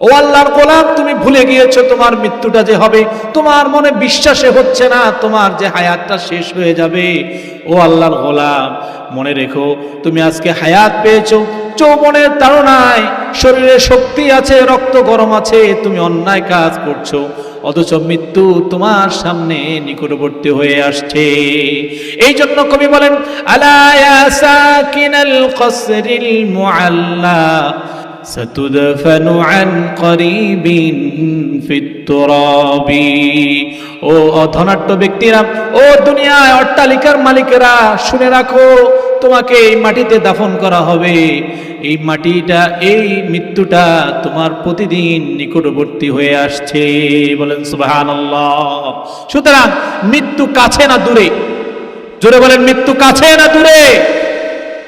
ও আল্লাহর গোলাম, তুমি ভুলে গিয়েছো তোমার মৃত্যুটা যে হবে। তোমার মনে বিশ্বাসে হচ্ছে না, তোমার যে হায়াতটা শেষ হয়ে যাবে। ও আল্লাহর গোলাম, মনে রেখো, তুমি আজকে হায়াত পেয়েছ। চৌবনের তাড়নায় শরীরে শক্তি আছে, রক্ত গরম আছে, তুমি অন্যায় কাজ করছ। অথচ মৃত্যু তোমার সামনে নিকটবর্তী হয়ে আসছে। এই জন্য কবি বলেন আলায়া সাকিনাল কসরিল মুআল্লা? ستدفن عن قريب في التراب ও অধনাট্য ব্যক্তিরা ও দুনিয়ায় অট্টালিকার মালিকেরা শুনে রাখো তোমাকে এই মাটিতে দাফন করা হবে এই মাটিটা এই মৃত্যুটা তোমার প্রতিদিন নিকটবর্তী হয়ে আসছে বলেন সুবহানাল্লাহ সুতরাং মৃত্যু কাছে না দূরে জোরে বলেন মৃত্যু কাছে না দূরে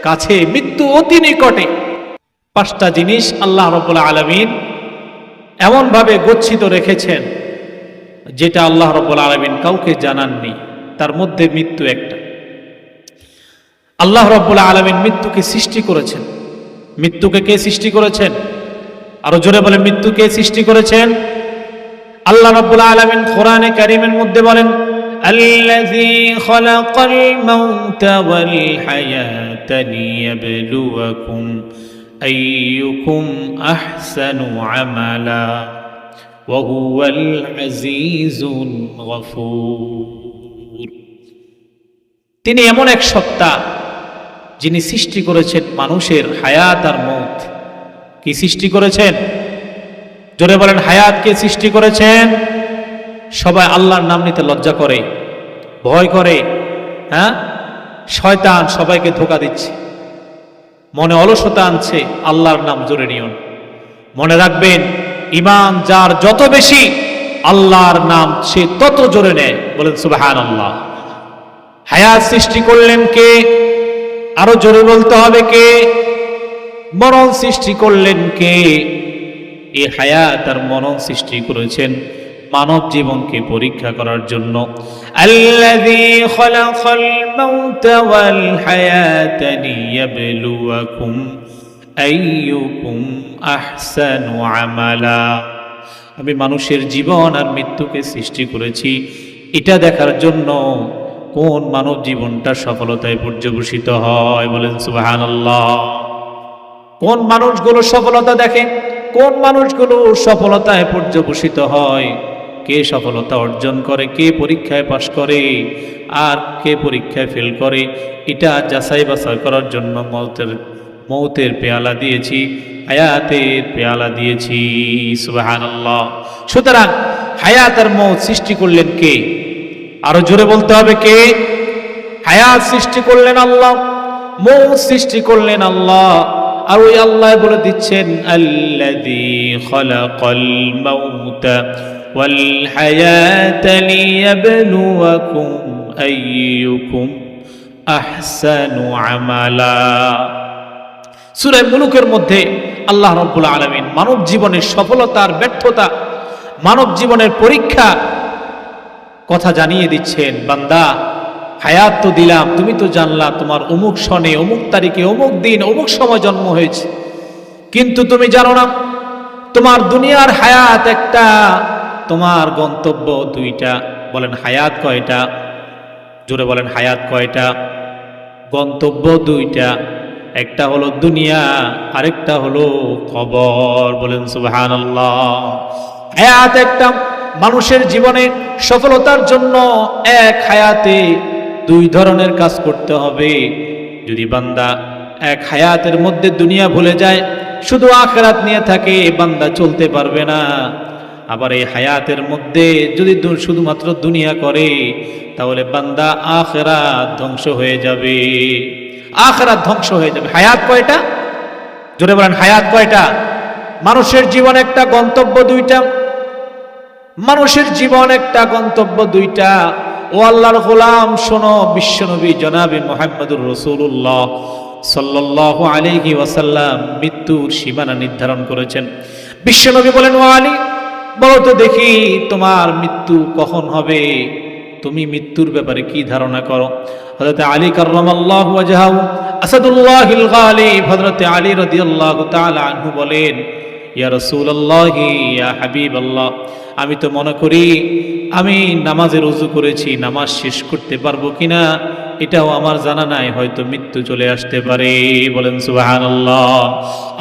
কাছে মৃত্যু অতি নিকটে পাঁচটা জিনিস আল্লাহ রবুল্লা আলমিন এমনভাবে গচ্ছিত রেখেছেন যেটা আল্লাহ রবুল্লা আলমিন কাউকে জানাননি তার মধ্যে মৃত্যু একটা আল্লাহ রব্বুল্লা আলমিন মৃত্যুকে সৃষ্টি করেছেন মৃত্যুকে কে সৃষ্টি করেছেন আরো জোরে বলে মৃত্যুকে সৃষ্টি করেছেন আল্লাহ রব্বুল্লা আলমিন কোরআনে কারিমের মধ্যে বলেন الذي خلق الموت والحياة ليبلوكم أيكم أحسن عملا وهو العزيز الغفور তিনি এমন এক সত্তা যিনি সৃষ্টি করেছেন মানুষের হায়াত আর মৌত কি সৃষ্টি করেছেন জোরে বলেন হায়াত কে সৃষ্টি করেছেন সবাই আল্লাহর নাম নিতে লজ্জা করে ভয় করে হ্যাঁ শয়তান সবাইকে ধোকা দিচ্ছে মনে অলসতা আনছে, আল্লাহর নাম জোরে নিয়ন। মনে রাখবেন ইমান যার যত বেশি, আল্লাহর নাম সে তত জোরে নেয়। বলেন সুবাহান আল্লাহ হায়াত সৃষ্টি করলেন কে? আরও জোরে বলতে হবে কে? মরণ সৃষ্টি করলেন কে? এই হায়াত আর মরণ সৃষ্টি করেছেন মানব জীবনকে পরীক্ষা করার জন্য। আমি মানুষের জীবন আর মৃত্যুকে সৃষ্টি করেছি। এটা দেখার জন্য কোন মানব জীবনটা সফলতায় পর্যবসিত হয় বলেন সুবহানাল্লাহ। কোন মানুষগুলো সফলতা দেখে, কোন মানুষগুলো সফলতায় পর্যবসিত হয় কে সফলতা অর্জন করে, কে পরীক্ষায় পাশ করে আর কে পরীক্ষায় ফেল করে, এটা যাচাই বাছাই করার জন্য মৌতের মৌতের পেয়ালা দিয়েছি, হায়াতের পেয়ালা দিয়েছি, সুবাহানাল্লাহ। সুতরাং হায়াত আর মৌত সৃষ্টি করলেন কে? আরও জোরে বলতে হবে কে? হায়াত সৃষ্টি করলেন আল্লাহ, মৌত সৃষ্টি করলেন আল্লাহ, আর ওই আল্লাহ বলে দিচ্ছেন মাউতা। হায়াতা লিয়াবলুয়াকুম আইয়ুকুম আহসানু আমালা সূরা মুলুকের মধ্যে আল্লাহ রাব্বুল আলামিন মানব জীবনের সফলতার ব্যর্থতা, মানব জীবনের পরীক্ষা কথা জানিয়ে দিচ্ছেন, বান্দা, হায়াত তো দিলাম, তুমি তো জানলা, তোমার অমুক সনে, অমুক তারিখে, অমুক দিন, অমুক সময় জন্ম হয়েছে। কিন্তু তুমি জানো না, তোমার দুনিয়ার হায়াত একটা তোমার গন্তব্য দুইটা। বলেন হায়াত কয়টা? জোরে বলেন হায়াত কয়টা? গন্তব্য দুইটা। একটা হলো দুনিয়া, আরেকটা হলো কবর। বলেন সুবহানাল্লাহ। হায়াত একটা মানুষের জীবনে সফলতার জন্য এক হায়াতে দুই ধরনের কাজ করতে হবে। যদি বান্দা এক হায়াতের মধ্যে দুনিয়া ভুলে যায়, শুধু আখেরাত নিয়ে থাকে, বান্দা চলতে পারবে না। আবার এই হায়াতের মধ্যে যদি শুধুমাত্র দুনিয়া করে, তাহলে বান্দা আখরা ধ্বংস হয়ে যাবে। আখরা ধ্বংস হয়ে যাবে। হায়াত কয়টা? জোরে বলেন, হায়াত কয়টা? মানুষের জীবন একটা, গন্তব্য দুইটা। মানুষের জীবন একটা, গন্তব্য দুইটা। ও আল্লাহর গোলাম, শোনো, বিশ্বনবী জনাবি মোহাম্মদুর রসুল্লাহ সাল্লাহ আলিহি ওয়াসাল্লাম মৃত্যুর সীমানা নির্ধারণ করেছেন। বিশ্বনবী বলেন, ও আলী বলো তো দেখি তোমার মৃত্যু কখন হবে? তুমি মৃত্যুর ব্যাপারে কি ধারণা করো? হযরত আলী কাররামাল্লাহু ওয়াজহাহু আসাদুল্লাহিল গালিব হযরত আলী রাদিয়াল্লাহু তাআলা আনহু বলেন, ইয়া রাসূলুল্লাহ, ইয়া হাবিব আল্লাহ আমি তো মনে করি আমি নামাজের উজু করেছি, নামাজ শেষ করতে পারব কিনা? এটাও আমার জানা নাই, হয়তো মৃত্যু চলে আসতে পারে। বলেন সুবাহ আল্লাহ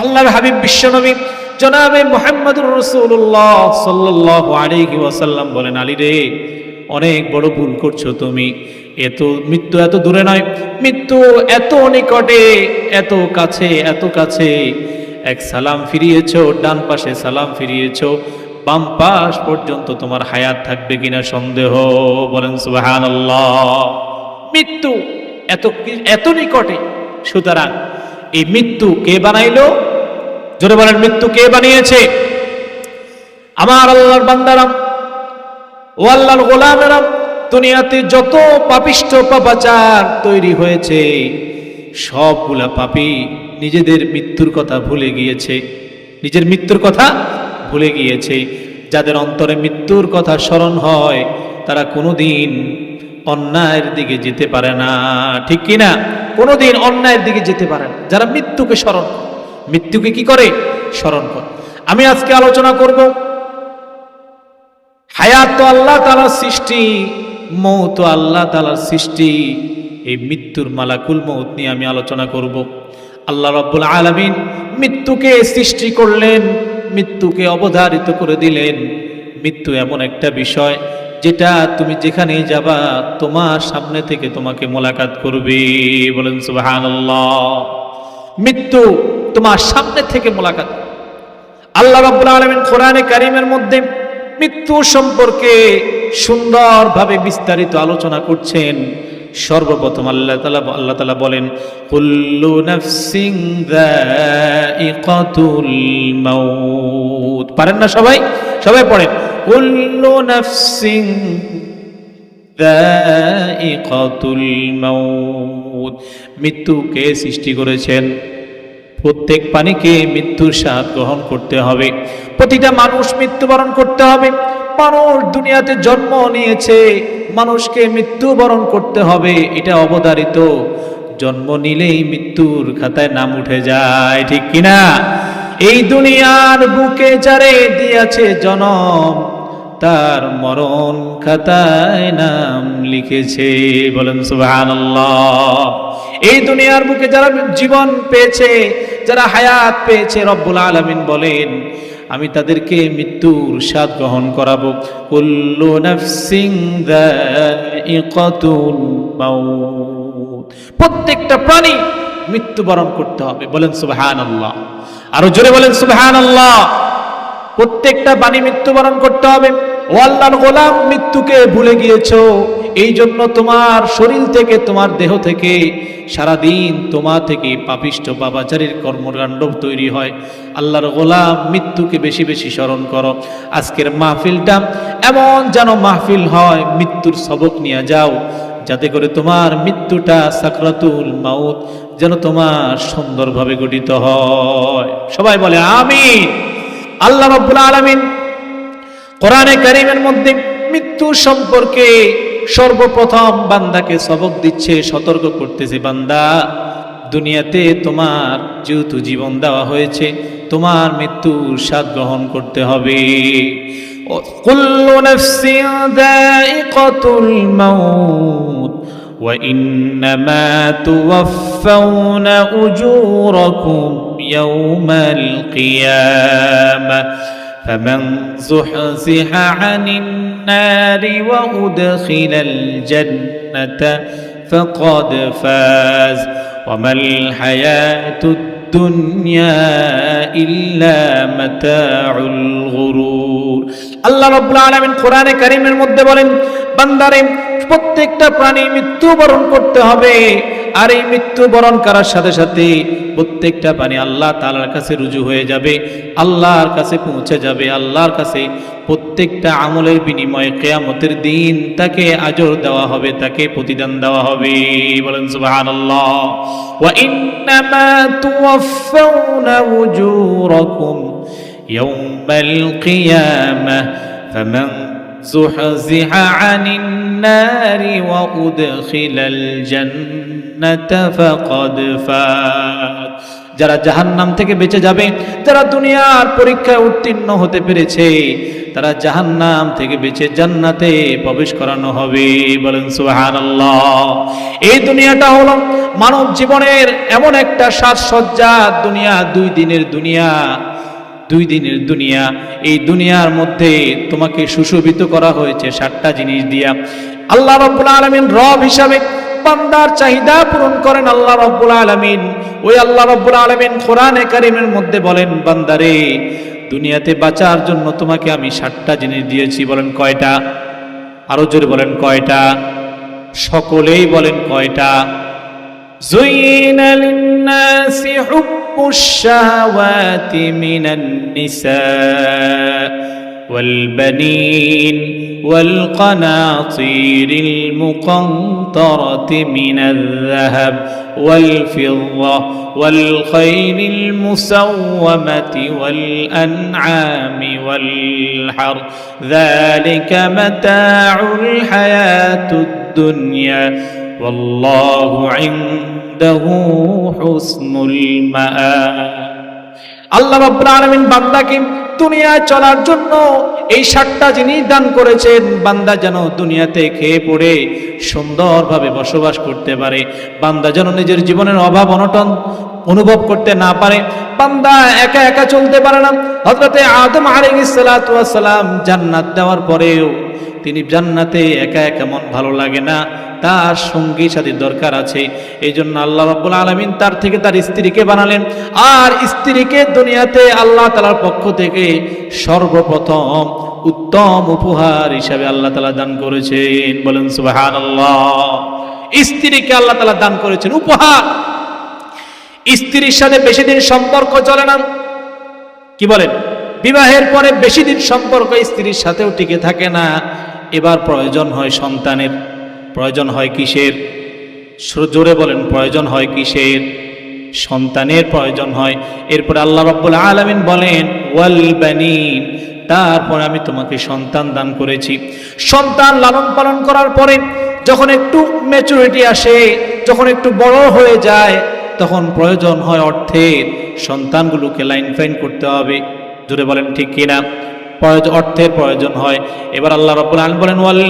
আল্লাহর হাবিব বিশ্বনবী জনাবে মুহাম্মদুর রাসূলুল্লাহ সাল্লাল্লাহু আলাইহি ওয়াসাল্লাম বলেন, আলী রে, অনেক বড় ভুল করছ তুমি। এত, মৃত্যু এত দূরে নয়। মৃত্যু এত নিকটে, এত কাছে এত কাছে। এক সালাম ফিরিয়েছ, ডান পাশে সালাম ফিরিয়েছ। বাম পাশ পর্যন্ত তোমার হায়াত থাকবে কিনা সন্দেহ। বলেন, সুবহানাল্লাহ। মৃত্যু এত এত নিকটে। সুতরাং এই মৃত্যু কে বানাইলো? জোরে বলেন, মৃত্যু কে বানিয়েছে? আমার আল্লাহর বান্দারাম ও আল্লাহর গোলামেরাম, দুনিয়াতে যত পাপিষ্ট পাপাচার তৈরি হয়েছে, সবগুলা পাপি নিজেদের মৃত্যুর কথা ভুলে গিয়েছে। নিজের মৃত্যুর কথা ভুলে গিয়েছে। যাদের অন্তরে মৃত্যুর কথা স্মরণ হয়, তারা কোনোদিন অন্যায়ের দিকে যেতে পারে না। ঠিক কি না কোনোদিন অন্যায়ের দিকে যেতে পারে না। যারা মৃত্যুকে স্মরণ করে। মৃত্যুকে কি করে? স্মরণ করে। আমি আজকে আলোচনা করব, হায়াত তো আল্লাহ তালার সৃষ্টি মৌ তো আল্লাহ তালার সৃষ্টি। এই মৃত্যুর মালাকুল মৌত নিয়ে আমি আলোচনা করব। আল্লাহ রব্বুল আলমিন মৃত্যুকে সৃষ্টি করলেন, মৃত্যুকে অবধারিত করে দিলেন। মৃত্যু এমন একটা বিষয় যেটা তুমি যেখানে যাবা, তোমার সামনে থেকে তোমাকে মোলাকাত করবে। বলেন সুবহানাল্লাহ। মৃত্যু তোমার সামনে থেকে মোলাকাত। আল্লাহ রাব্বুল আলামিন কোরআনে কারিমের মধ্যে মৃত্যু সম্পর্কে সুন্দরভাবে বিস্তারিত আলোচনা করছেন। সর্বপ্রথম আল্লাহ তালা আল্লাহ তালা বলেন, কুল্লু নাফসিং মাউত। পারেন না সবাই? সবাই পড়েন। কুল্লু নাফসিং মাউত। মৃত্যুকে সৃষ্টি করেছেন প্রত্যেক প্রাণীকে মৃত্যুর স্বাদ গ্রহণ করতে হবে। প্রতিটা মানুষ মৃত্যুবরণ করতে হবে। মানুষ দুনিয়াতে জন্ম নিয়েছে, মানুষকে মৃত্যুবরণ করতে হবে, এটা অবধারিত। জন্ম নিলেই মৃত্যুর খাতায় নাম উঠে যায়, ঠিক কিনা এই দুনিয়ার বুকে যারে দিয়েছে জনম, তার মরণ খাতায় নাম লিখেছে, বলেন সুবহানাল্লাহ। এই দুনিয়ার বুকে যারা জীবন পেয়েছে, যারা হায়াত পেয়েছে, রব্বুল আলামিন বলেন, আমি তাদেরকে মৃত্যুর স্বাদ গ্রহণ করাবো। প্রত্যেকটা প্রাণী মৃত্যুবরণ করতে হবে। বলেন সুবহানাল্লাহ। আরও জোরে বলেন সুবহানাল্লাহ। প্রত্যেকটা বাণী মৃত্যুবরণ করতে হবে। ও আল্লাহর গোলাম, মৃত্যুকে ভুলে গিয়েছো। এই জন্য তোমার শরীর থেকে, তোমার দেহ থেকে, সারাদিন তোমার থেকে পাপিষ্ট বাবাচারীর কর্মকাণ্ড তৈরি হয়। আল্লাহর গোলাম, মৃত্যুকে বেশি বেশি স্মরণ করো। আজকের মাহফিলটা এমন যেন মাহফিল হয়, মৃত্যুর সবক নিয়ে যাও, যাতে করে তোমার মৃত্যুটা সাকরাতুল মাউত যেন তোমার সুন্দরভাবে গঠিত হয়। সবাই বলে, আমিন। আল্লাহ রব্বুল আলামিন কোরআনে কারিমের মধ্যে মৃত্যু সম্পর্কে সর্বপ্রথম বান্দাকে সবক দিচ্ছে সতর্ক করতেছে বান্দা দুনিয়াতে তোমার যেহেতু জীবন দেওয়া হয়েছে তোমার মৃত্যুর স্বাদ গ্রহণ করতে হবে কুল্লু নাফসিন যায়িকাতুল মাউত وإنما توفون أجوركم يوم القيامة فمن زحزح عن النار وأدخل الجنة فقد فاز وما الحياة الدنيا إلا متاع الغرور. الله رب العالمين قرآن كريم المدبر بندر প্রত্যেকটা প্রাণী মৃত্যুবরণ করতে হবে। আর এই মৃত্যুবরণ করার সাথে সাথে প্রত্যেকটা প্রাণী আল্লাহ তালার কাছে রুজু হয়ে যাবে, আল্লাহর কাছে পৌঁছে যাবে, আল্লাহর কাছে প্রত্যেকটা আমলের বিনিময়ে কেয়ামতের দিন তাকে আজর দেওয়া হবে, তাকে প্রতিদান দেওয়া হবে। বলেন সুবাহান আল্লাহ ইয়াউমাল কিয়ামাহ ফামান زحزح عن النار وأدخل الجنة فقد فات যারা জাহান্নাম থেকে বেঁচে যাবে যারা দুনিয়ার পরীক্ষায় উত্তীর্ণ হতে পেরেছে তারা জাহান্নাম থেকে বেঁচে জান্নাতে প্রবেশ করানো হবে বলেন সুবহানাল্লাহ এই দুনিয়াটা হলো মানব জীবনের এমন একটা সাজসজ্জা দুনিয়া দুই দিনের দুনিয়া দুই দিনের দুনিয়া। এই দুনিয়ার মধ্যে তোমাকে সুশোভিত করা হয়েছে সাতটা জিনিস দিয়া। আল্লাহ রব্বুল আলমিন রব হিসাবে বান্দার চাহিদা পূরণ করেন আল্লাহ রব্বুল আলমিন। ওই আল্লাহ রব্বুল আলমিন কোরআনে কারিমের মধ্যে বলেন, বান্দারে, দুনিয়াতে বাঁচার জন্য তোমাকে আমি সাতটা জিনিস দিয়েছি। বলেন কয়টা? আরও জোরে বলেন কয়টা? সকলেই বলেন কয়টা? زين للناس حب الشهوات من النساء والبنين والقناطير المقنطرة من الذهب والفضة والخيل المسومة والأنعام والحر ذلك متاع الحياة الدنيا والله المآب আল্লাহ রাব্বুল আলামিন বান্দাকে দুনিয়ায় চলার জন্য এই সাতটা জিনিস দান করেছেন। বান্দা যেন দুনিয়াতে খেয়ে পড়ে, সুন্দরভাবে বসবাস করতে পারে। বান্দা যেন নিজের জীবনের অভাব অনটন অনুভব করতে না পারে। বান্দা একা একা চলতে পারে না। হযরতে আদম আলাইহিস সালাতু ওয়াস সালাম জান্নাত দেওয়ার পরেও তিনি জান্নাতে একা একা মন ভালো লাগে না। তার সঙ্গী সাথে দরকার আছে। এই জন্য আল্লাহ রাব্বুল আলমিন তার থেকে তার স্ত্রীকে বানালেন। আর স্ত্রীকে দুনিয়াতে আল্লাহ তালার পক্ষ থেকে সর্বপ্রথম উত্তম উপহার হিসাবে আল্লাহ তালা দান করেছেন। বলেন সুবাহান আল্লাহ স্ত্রীকে আল্লাহ তালা দান করেছেন, উপহার। স্ত্রীর সাথে বেশি দিন সম্পর্ক চলে না। কি বলেন? বিবাহের পরে বেশি দিন সম্পর্ক স্ত্রীর সাথেও টিকে থাকে না। এবার প্রয়োজন হয় সন্তানের। প্রয়োজন হয় কিসের? জোরে বলেন, প্রয়োজন হয় কিসের? সন্তানের প্রয়োজন হয়। এরপরে আল্লাহ রব্বুল আলমিন বলেন, ওয়াল বানিন তারপর আমি তোমাকে সন্তান দান করেছি। সন্তান লালন পালন করার পরে যখন একটু ম্যাচুরিটি আসে, যখন একটু বড় হয়ে যায়, তখন প্রয়োজন হয় অর্থের। সন্তানগুলোকে লাইন ফাইন করতে হবে। জোরে বলেন, ঠিক কিনা? অর্থের প্রয়োজন হয়। এবার আল্লাহ রাব্বুল বলেন ওয়াল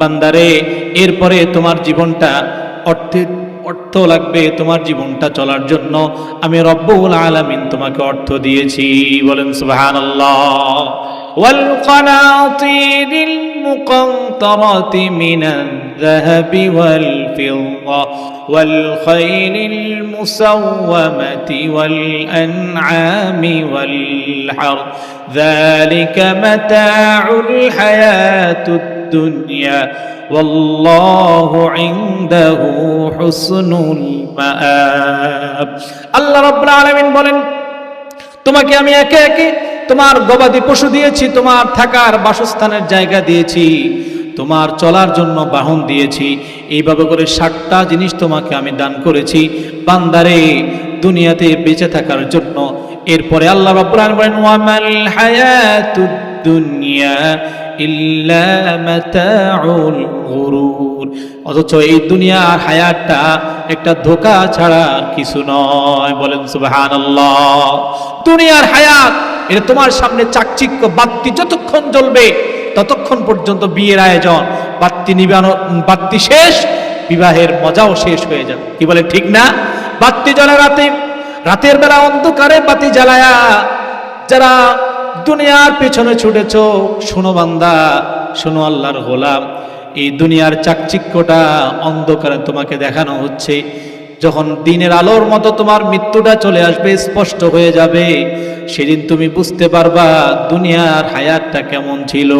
বান্দারে, এরপরে তোমার জীবনটা অর্থের, অর্থ লাগবে তোমার জীবনটা চলার জন্য। আমি রব্বুল আলামিন তোমাকে অর্থ দিয়েছি। বলেন, সুবহানাল্লাহ। والقناطير المقنطرة من الذهب والفضة والخيل المسومة والأنعام والحر ذلك متاع الحياة الدنيا والله عنده حسن المآب الله رب العالمين বলেন তোমাকে আমি একে একে তোমার গবাদি পশু দিয়েছি, তোমার থাকার বাসস্থানের জায়গা দিয়েছি, তোমার চলার জন্য বাহন দিয়েছি, এইভাবে করে ষাটটা জিনিস তোমাকে আমি দান করেছি। বান্দারে, দুনিয়াতে বেঁচে থাকার জন্য। এরপরে আল্লাহ দুনিয়া অথচ এই দুনিয়ার হায়াতটা একটা ধোকা ছাড়া কিছু নয়। বলেন, সুবহানাল্লাহ। দুনিয়ার হায়াত এটা তোমার সামনে চাকচিক্য বাত্তি যতক্ষণ জ্বলবে, ততক্ষণ পর্যন্ত বিয়ের আয়োজন। বাত্তি নিবানো বাত্তি শেষ, বিবাহের মজাও শেষ হয়ে যাবে। কি বলে, ঠিক না? বাত্তি জ্বলে রাতে, রাতের বেলা অন্ধকারে বাতি জ্বালায়া, যারা দুনিয়ার পেছনে ছুটেছ, শোনো বান্দা, শোনো আল্লাহর গোলাম, এই দুনিয়ার চাকচিক্যটা অন্ধকারে তোমাকে দেখানো হচ্ছে। যখন দিনের আলোর মতো তোমার মৃত্যুটা চলে আসবে, স্পষ্ট হয়ে যাবে। সেদিন তুমি বুঝতে পারবা দুনিয়ার হায়াতটা কেমন ছিল।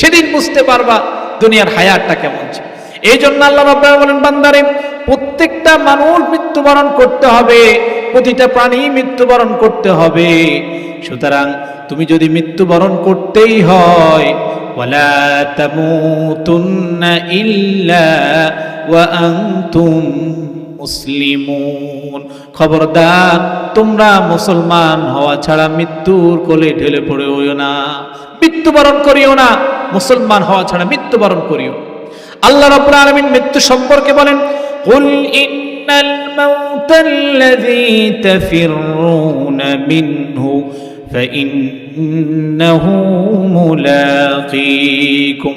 সেদিন বুঝতে পারবা দুনিয়ার হায়াতটা কেমন ছিল। এই জন্য আল্লাহ রাব্বুল বলেন, বান্দারে, প্রত্যেকটা মানুষ মৃত্যুবরণ করতে হবে, প্রতিটা প্রাণী মৃত্যুবরণ করতে হবে। সুতরাং তুমি যদি মৃত্যুবরণ করতেই হয় ওয়া আনতুম মুসলিমুন খবরদার তোমরা মুসলমান হওয়া ছাড়া মৃত্যুর কোলে ঢেলে পড়েও না মৃত্যুবরণ করিও না মুসলমান হওয়া ছাড়া মৃত্যুবরণ করিও আল্লাহ রাব্বুল আলামিন মৃত্যু সম্পর্কে বলেন কুল ইন্নাল মাউতাল্লাযী তাফিরুনা মিনহু فإنه ملاقيكم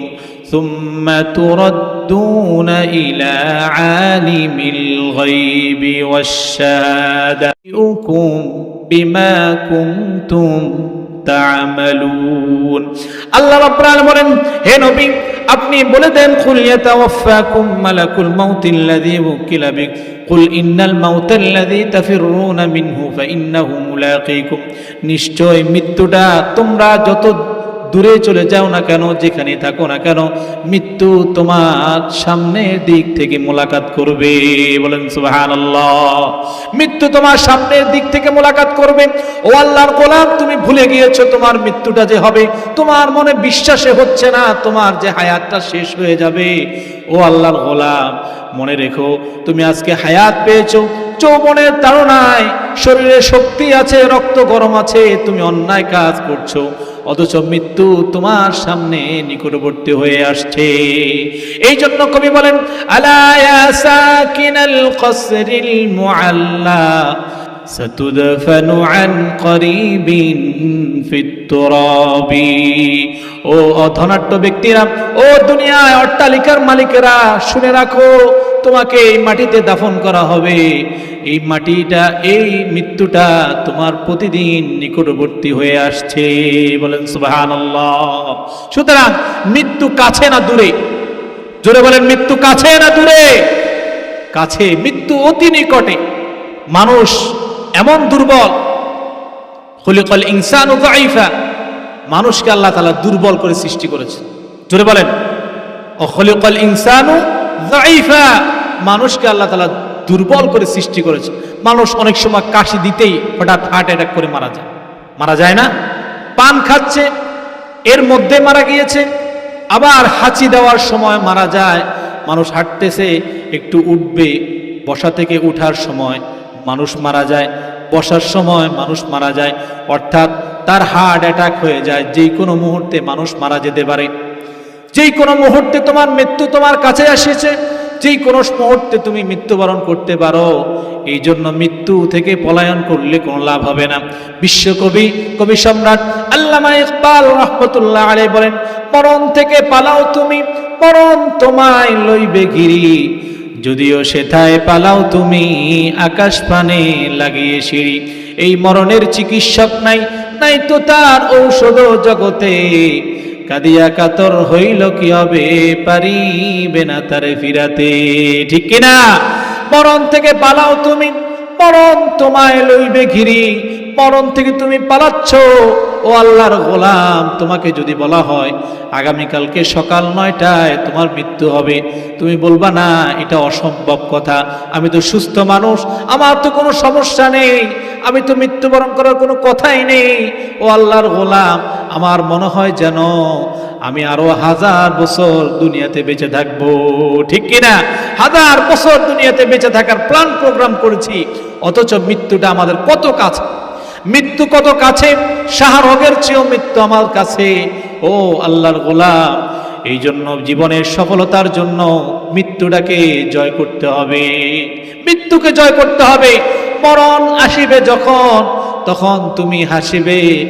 ثم تردون إلى عالم الغيب والشهادة ينبئكم بما كنتم তা'মালুন আল্লাহ রাব্বুল আলামিন বলেন হে নবী আপনি বলে দেন কুল ইয়াতাওয়াফাকুম মালাকুল মাউতিল্লাযী উকিলা বিক কুল ইন্নাল মাউতাল্লাযী তাফিরুনা মিনহু ফাইন্নাহু মুলাকীকুম নিশ্চয় মৃত্যুটা তোমরা যত দূরে চলে যাও না কেন যেখানে থাকো না কেন, মৃত্যু তোমার সামনের দিক থেকে মোলাকাত করবে। বলেন, সুবহানাল্লাহ। মৃত্যু তোমার সামনের দিক থেকে মোলাকাত করবে। ও আল্লাহর গোলাম, তুমি ভুলে গিয়েছো তোমার মৃত্যুটা যে হবে। তোমার মনে বিশ্বাসে হচ্ছে না, তোমার যে হায়াতটা শেষ হয়ে যাবে। ও আল্লাহর গোলাম, মনে রেখো, তুমি আজকে হায়াত পেয়েছ। যৌবনের তাড়নায় শরীরে শক্তি আছে, রক্ত গরম আছে, তুমি অন্যায় কাজ করছ। অথচ মৃত্যু তোমার সামনে নিকটবর্তী হয়ে আসছে এই জন্য কবি বলেন আলায়া সাকিনাল কসরিল মুআল্লা ستدفن عن قريب في التراب ও অধনাট্য ব্যক্তিরা ও দুনিয়ায় অট্টালিকার মালিকেরা শুনে রাখো তোমাকে এই মাটিতে দাফন করা হবে। এই মাটিটা, এই মৃত্যুটা তোমার প্রতিদিন নিকটবর্তী হয়ে আসছে। বলেন, সুবহানাল্লাহ। সুতরাং মৃত্যু কাছে না দূরে? জোরে বলেন, মৃত্যু কাছে না দূরে? কাছে, মৃত্যু অতি নিকটে। মানুষ এমন দুর্বল। খলিকল ইনসান ও দাইফা। মানুষকে আল্লাহ তালা দুর্বল করে সৃষ্টি করেছে জোরে বলেন ও খলিকল ইনসানু দাইফা মানুষকে আল্লাহ তালা দুর্বল করে সৃষ্টি করেছে। মানুষ অনেক সময় কাশি দিতেই হঠাৎ হার্ট অ্যাটাক করে মারা যায়। মারা যায় না? পান খাচ্ছে, এর মধ্যে মারা গিয়েছে, আবার হাঁচি দেওয়ার সময় মারা যায়। মানুষ হাঁটতেছে, একটু উঠবে, বসা থেকে উঠার সময় মানুষ মারা যায়। বসার সময় মানুষ মারা যায়। অর্থাৎ তার হার্ট অ্যাটাক হয়ে যায়। যে কোনো মুহূর্তে মানুষ মারা যেতে পারে। যেই কোনো মুহূর্তে তোমার মৃত্যু তোমার কাছে এসেছে, যেই কোনো মুহূর্তে তুমি মৃত্যুবরণ করতে পারো। এই জন্য মৃত্যু থেকে পলায়ন করলে কোনো লাভ হবে না। বিশ্বকবি, কবি সম্রাট আল্লামা ইকবাল রহমতুল্লাহ আলী বলেন, মরণ থেকে পালাও তুমি, মরণ তোমায় লইবে গিরি। যদিও সেথায় পালাও তুমি, আকাশ পানে লাগিয়ে সিঁড়ি। এই মরণের চিকিৎসক নাই নাই তো তার ঔষধ জগতে। কাদিয়া কাতর হইল কি হবে পারিবে না তারে ফিরাতে। ঠিক কিনা? মরণ থেকে পালাও তুমি, মরণ তোমায় লইবে ঘিরি। মরণ থেকে তুমি পালাচ্ছ। ও আল্লাহর গোলাম, তোমাকে যদি বলা হয়, আগামীকালকে সকাল নয়টায় তোমার মৃত্যু হবে। তুমি বলবা, না, এটা অসম্ভব কথা। আমি তো সুস্থ মানুষ, আমার তো কোনো সমস্যা নেই। আমি তো মৃত্যুবরণ করার কোনো কথাই নেই। ও আল্লাহর গোলাম, আমার মনে হয় যেন আমি আরও হাজার বছর দুনিয়াতে বেঁচে থাকব। ঠিক কিনা? হাজার বছর দুনিয়াতে বেঁচে থাকার প্ল্যান প্রোগ্রাম করেছি। অথচ মৃত্যুটা আমাদের কত কাছে? মৃত্যু কত কাছে? শাহরগের চেয়েও মৃত্যু আমার কাছে। ও আল্লাহর গোলাম এই জন্য জীবনের সফলতার জন্য মৃত্যুটাকে জয় করতে হবে। মৃত্যুকে জয় করতে হবে। মরণ আসিবে যখন, তখন তুমি হাসিবে,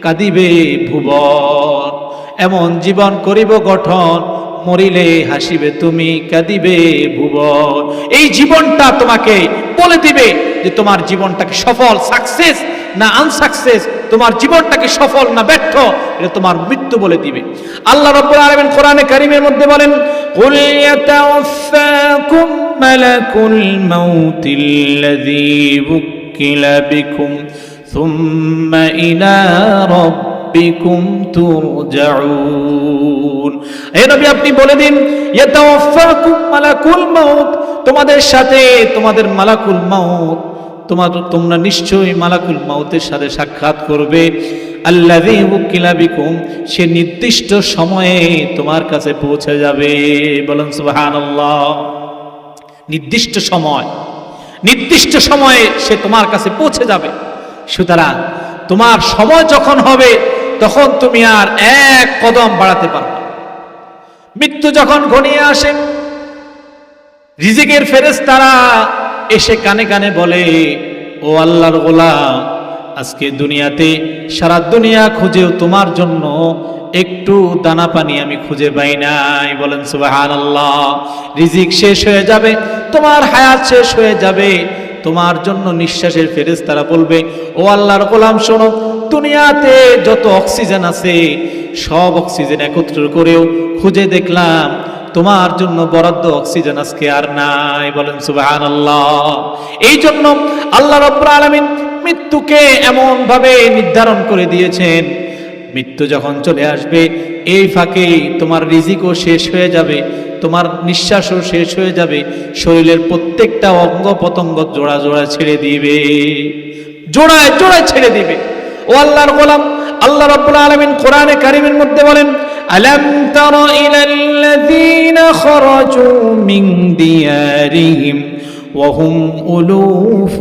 কাঁদিবে ভুবন। এমন জীবন করিব গঠন, মরিলে হাসিবে তুমি, কাঁদিবে ভুবন। এই জীবনটা তোমাকে বলে দিবে যে তোমার জীবনটাকে সফল, সাকসেস না আনসাকসেস তোমার জীবনটাকে সফল না ব্যর্থ, এটা তোমার মৃত্যু বলে দিবে। আল্লাহ রাব্বুল আলামিন কোরআনে কারীমের মধ্যে বলেন, কুল ইয়াতাওয়াফাকুম মালাকুল মাউতিল্লাযী বুকিলা বিকুম, সুম্মা ইলা রাব্বিকুম তুরজাউন। হে নবী, আপনি বলে দিন ইয়াতাওয়াফাকুম মালাকুল মাউত, তোমাদের সাথে তোমাদের মালাকুল মাউত তোমার তোমরা নিশ্চয়ই মালাকুল মাউতের সাথে সাক্ষাৎ করবে। আল্লাহ বিকুম, সে নির্দিষ্ট সময়ে তোমার কাছে পৌঁছে যাবে। বলুন সুবহানাল্লাহ। নির্দিষ্ট সময়, নির্দিষ্ট সময়ে সে তোমার কাছে পৌঁছে যাবে। সুতরাং তোমার সময় যখন হবে, তখন তুমি আর এক কদম বাড়াতে পারবে মৃত্যু যখন ঘনিয়ে আসে, রিজিকের ফেরেস তারা এসে কানে কানে বলে, ও আল্লাহর গোলাম, আজকে দুনিয়াতে সারা দুনিয়া খুঁজেও তোমার জন্য একটু দানা পানি আমি খুঁজে পাই নাই। বলেন সুবাহান আল্লাহ রিজিক শেষ হয়ে যাবে, তোমার হায়াত শেষ হয়ে যাবে। তোমার জন্য নিঃশ্বাসের ফেরেস তারা বলবে, ও আল্লাহর গোলাম, শোনো, দুনিয়াতে যত অক্সিজেন আছে, সব অক্সিজেন একত্র করেও খুঁজে দেখলাম। তোমার জন্য বরাদ্দ অক্সিজেন আজকে আর নাই। বলেন সুবাহান আল্লাহ এই জন্য আল্লাহ রব্বুল আলমিন মৃত্যুকে এমন ভাবে নির্ধারণ করে দিয়েছেন, মৃত্যু যখন চলে আসবে, এই ফাঁকে তোমার রিজিকও শেষ হয়ে যাবে, তোমার নিঃশ্বাসও শেষ হয়ে যাবে, শরীরের প্রত্যেকটা অঙ্গ প্রত্যঙ্গ জোড়া জোড়া ছেড়ে দিবে। জোড়ায় জোড়ায় ছেড়ে দিবে। ও আল্লাহর গোলাম, আল্লাহ রাব্বুল আলামিন কোরআনে কারিমের মধ্যে বলেন, আলাম তারা ইলাল্লাযীনা খরাজু মিন দিয়ারিহিম وهم ألوف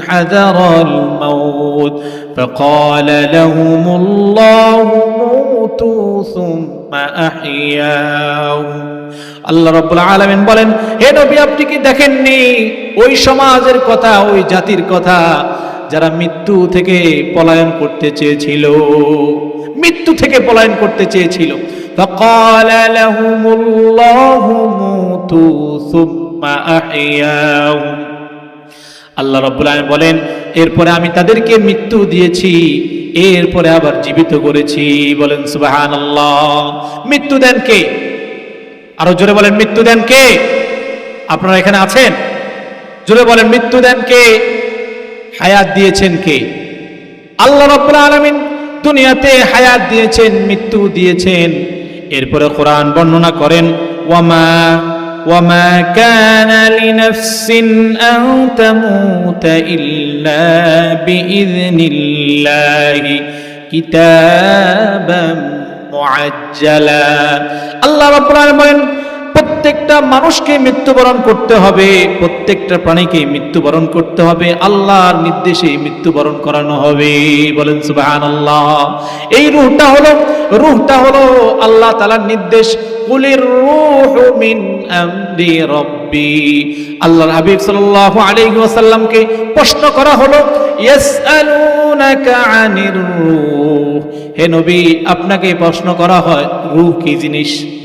حذر الموت فقال لهم الله موتوا ثم أحياهم আল্লাহ রব্বুল আলামিন বলেন হে নবী আপনি কি দেখেননি ওই সমাজের কথা ওই জাতির কথা যারা মৃত্যু থেকে পলায়ন করতে চেয়েছিল মৃত্যু থেকে পলায়ন করতে চেয়েছিল فقال لهم الله موتوا ثم أحياهم আল্লাহ রব্বুল আলামিন বলেন এরপরে আমি তাদেরকে মৃত্যু দিয়েছি এরপরে আবার জীবিত করেছি বলেন সুবহানাল্লাহ মৃত্যু দেন কে আরো জোরে বলেন মৃত্যু দেন কে আপনারা এখানে আছেন জোরে বলেন মৃত্যু দেন কে হায়াত দিয়েছেন কে আল্লাহ রাব্বুল আলামিন দুনিয়াতে হায়াত দিয়েছেন মৃত্যু দিয়েছেন এরপরে কোরআন বর্ণনা করেন, ওয়ামা ওয়ামা কানা লিনাফসিন আন তামুতা ইল্লা বিইذনিল্লাহি কিতাবাম মুআজ্জালা। আল্লাহ রাব্বুল আলামিন বলেন প্রত্যেকটা মানুষকে মৃত্যুবরণ করতে হবে, প্রত্যেকটা প্রাণীকে মৃত্যুবরণ করতে হবে, আল্লাহর নির্দেশে মৃত্যুবরণ করানো হবে। বলেন সুবাহান আল্লাহ এই রুহটা হলো রুহটা হলো আল্লাহ তালার নির্দেশ আপনাকে প্রশ্ন করা হয়, রূহ কি জিনিস?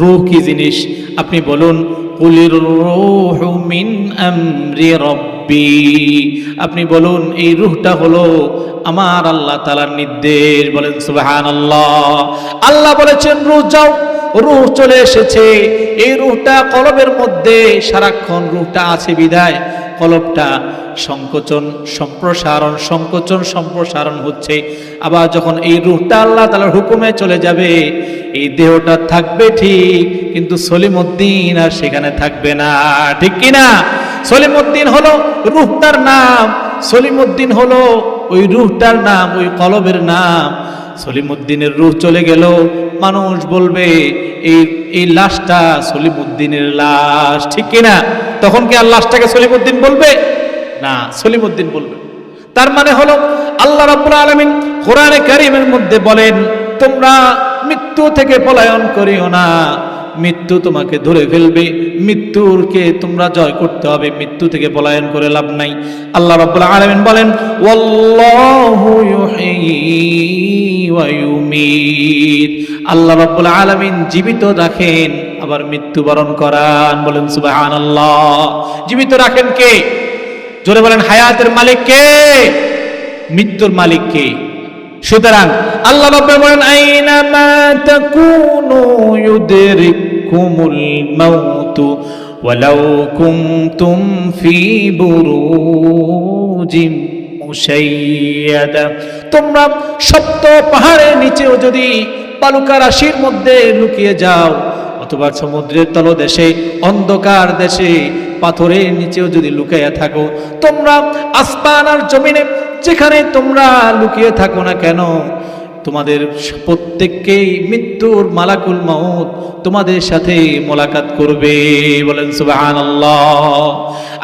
রূহ কি জিনিস। আপনি বলুন আপনি বলুন, এই রুহটা হলো আমার আল্লাহ তালার নির্দেশ। বলেন সুবাহান আল্লাহ আল্লাহ বলেছেন, রুহ যাও। রুহ চলে এসেছে। এই রুহটা কলবের মধ্যে সারাক্ষণ রুহটা আছে বিদায় কলবটা সংকোচন, সম্প্রসারণ সংকোচন, সম্প্রসারণ হচ্ছে। আবার যখন এই রুহটা আল্লাহ তালার হুকুমে চলে যাবে, এই দেহটা থাকবে ঠিক, কিন্তু সলিমুদ্দিন আর সেখানে থাকবে না। ঠিক কি না? সলিমুদ্দিন হলো রুহটার নাম, সলিমুদ্দিন হলো ওই রুহটার নাম, ওই কলবের নাম। সলিমুদ্দিনের রুহ চলে গেল, মানুষ বলবে, এই এই লাশটা সলিমুদ্দিনের লাশ। ঠিক কি না? তখন কি আর লাশটাকে সলিমুদ্দিন বলবে? না, সলিমুদ্দিন বলবে। তার মানে হলো, আল্লাহ রাব্বুল আলামিন কোরআনে কারীমের মধ্যে বলেন, তোমরা মৃত্যু থেকে পলায়ন করিও না। মৃত্যু তোমাকে ধরে ফেলবে। মৃত্যুরকে তোমরা জয় করতে হবে। মৃত্যু থেকে পলায়ন করে লাভ নাই। আল্লাহ রাব্বুল আলামিন বলেন আল্লাহ আলামিন জীবিত রাখেন। আবার মৃত্যুবরণ করান, বলেন সুবহানাল্লাহ। জীবিত রাখেন কে? জোরে বলেন, হায়াতের মালিক কে? মৃত্যুর মালিক কে? সুতরাং আল্লাহ রাব্বুল বলেন, আইনা তাকুনু ইউদরিকুমুল মাউত ওয়ালাউ কুনতুম ফি বুরুজিম তোমরা সপ্ত পাহাড়ের নিচেও যদি বালুকা রাশির মধ্যে লুকিয়ে যাও অথবা সমুদ্রের তলদেশে, অন্ধকার দেশে, পাথরের নিচেও যদি লুকাইয়া থাকো, তোমরা আসমান আর জমিনে, যেখানে তোমরা লুকিয়ে থাকো না কেন? তোমাদের প্রত্যেককেই মৃত্যুর মালাকুল মাউত তোমাদের সাথে মোলাকাত করবে। বলেন সুবাহান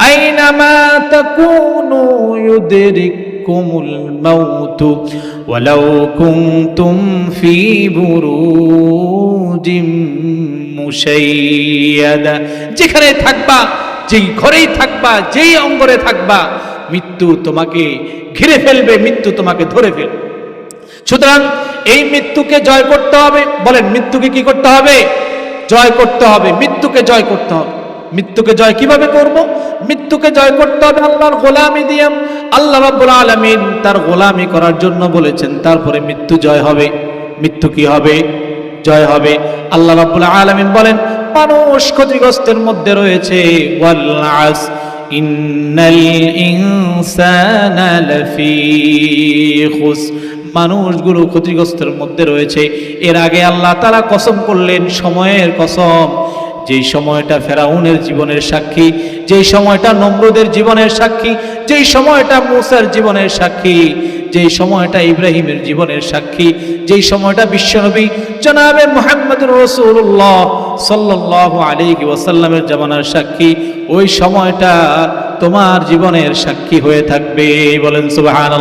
আইনামা তাকুনু ইউদরিকুমুল মাউত ওয়ালাউ কুনতুম ফি যেখানে থাকবা, যেই ঘরেই থাকবা, যেই অঙ্গরে থাকবা, মৃত্যু তোমাকে ঘিরে ফেলবে, মৃত্যু তোমাকে ধরে ফেলবে। সুতরাং এই মৃত্যুকে জয় করতে হবে। বলেন, মৃত্যুকে কি করতে হবে? জয় করতে হবে, মৃত্যুকে জয় করতে হবে। মৃত্যুকে জয় কীভাবে করব? মৃত্যুকে জয় করতে হবে আল্লাহর গোলামি দিয়ে। আল্লাহ রাব্বুল আলামিন তার গোলামি করার জন্য বলেছেন, তারপরে মৃত্যু জয় হবে। মৃত্যু কি হবে? জয় হবে। আল্লাহ রাব্বুল আলামিন বলেন, মানুষ ক্ষতিগ্রস্তের মধ্যে রয়েছে। ওয়াল আস, ইন্নাল ইনসানা লাফি খুস মানুষগুলো ক্ষতিগ্রস্তের মধ্যে রয়েছে। এর আগে আল্লাহ তারা কসম করলেন, সময়ের কসম। যেই সময়টা ফেরাউনের জীবনের সাক্ষী, যেই সময়টা নম্রদের জীবনের সাক্ষী, যেই সময়টা মুসার জীবনের সাক্ষী, যেই সময়টা ইব্রাহিমের জীবনের সাক্ষী, যেই সময়টা বিশ্বনবী জনাবে মোহাম্মদ রসুল্লাহ সাল্লাহ আলী ওয়াসাল্লামের জামানার সাক্ষী, ওই সময়টা তোমার জীবনের সাক্ষী হয়ে থাকবে। বলেন সুবাহান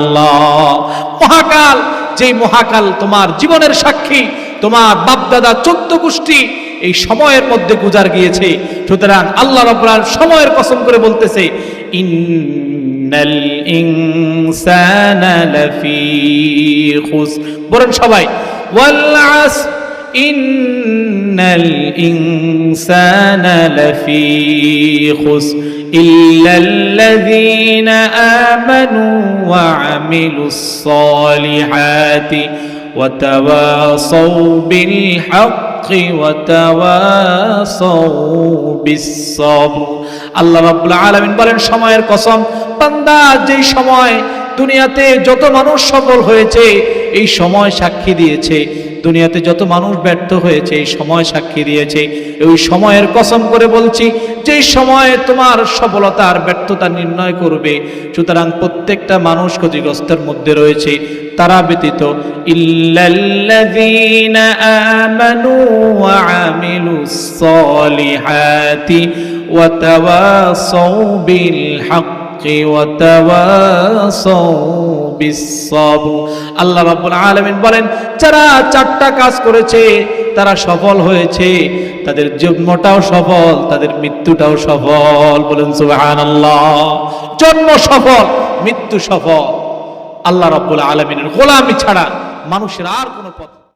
মহাকাল, যেই মহাকাল তোমার জীবনের সাক্ষী, তোমার বাপদাদা চোদ্দ গোষ্ঠী এই সময়ের মধ্যে গুজার গিয়েছে। সুতরাং আল্লাহ রব্বাল সময়ের কসম করে বলতেছে বলেন সবাই ইন্নাল ইনসানা লাফি খুস إلا الذين آمنوا وعملوا الصالحات وتواصوا بالحق وتواصوا بالصبر আল্লাহ রাব্বুল আলামিন বলেন সময়ের কসম বান্দা যেই সময় দুনিয়াতে যত মানুষ সফল হয়েছে এই সময় সাক্ষী দিয়েছে দুনিয়াতে যত মানুষ ব্যর্থ হয়েছে, এই সময় সাক্ষী দিয়েছে, ওই সময়ের কসম করে বলছি যে সময়ে তোমার সফলতা আর ব্যর্থতা নির্ণয় করবে, সুতরাং প্রত্যেকটা মানুষ ক্ষতিগ্রস্তের মধ্যে রয়েছে, তারা ব্যতীত, ইল্লাল্লাযীনা আমানু আল্লাহ রাব্বুল আলামিন বলেন, যারা চারটা কাজ করেছে, তারা সফল হয়েছে। তাদের জন্মটাও সফল, তাদের মৃত্যুটাও সফল। বলেন সুবহানাল্লাহ। জন্ম সফল, মৃত্যু সফল। আল্লাহ রাব্বুল আলামিনের গোলামি ছাড়া মানুষের আর কোনো পথ